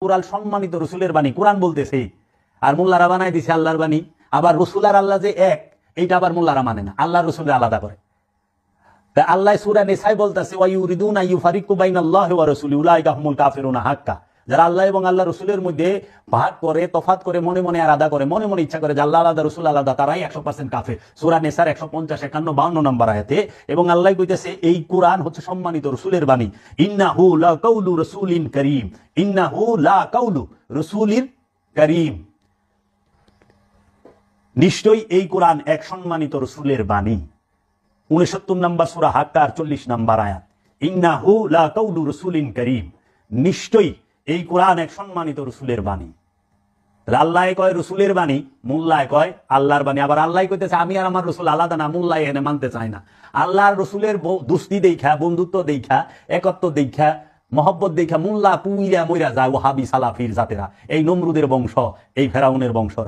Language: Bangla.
কোরআন সম্মানিত রসুলের বাণী কোরআন বলতেছে। আর মোল্লারা বানাই দিছে আল্লাহর বাণী। আবার রসুল আর আল্লাহ যে এক, এইটা আবার মোল্লারা মানে না। আল্লাহ রসুলের আলাদা করে। আল্লাহ সুরা নেশাই বলতেছে, ওয়া ফারিকু ইউফারিকু বাইনাল্লাহি ওয়া রাসূলি, উলাইকা হুমুল কাফিরুনা হাক্কা। যারা আল্লাহ এবং আল্লাহ রসুলের মধ্যে ভাগ করে, তফাত করে, মনে মনে আলাদা করে, মনে মনে ইচ্ছা করে যে আল্লাহ আলাদা, রসুল আলাদা, তারাই একশো পার্সেন্ট কাফে সুরা নেসার একশো পঞ্চাশ, একান্ন, বাউন্ন নম্বর আয়াতে এবং আল্লাহ কইতেছে, এই কোরআন হচ্ছে সম্মানিত রসুলের বাণী। ইন্নাহু লা কাউলু রসুলিন করিম। ইন্না হু লা কাউলু রসুলিন করিম। নিশ্চয়ই এই কোরআন এক সম্মানিত রসুলের বাণী। উনসত্তর নম্বর সুরা হাক্কার চল্লিশ নম্বর আয়াত। ইন্নাহু লা কাউলু রসুলিন করিম। নিশ্চয়ই এই কোরআন এক সম্মানিত রসুলের বাণী। আল্লাহ কয় রসুলের বাণী, মোল্লায় কয় আল্লাহর বাণী। আবার আল্লাহ কইতেছে, আমি আর আমার রসুল আলাদা না মোল্লায় এনে মানতে চাই না। আল্লাহর রসুলের দোস্তি দেখা বন্ধুত্ব দেখা একত্ব দেখা মহব্বত দেখা মোল্লা পুইরা মইরা যায় হাবি সালাফির জাতেরা। এই নমরুদের বংশ, এই ফেরাউনের বংশরা।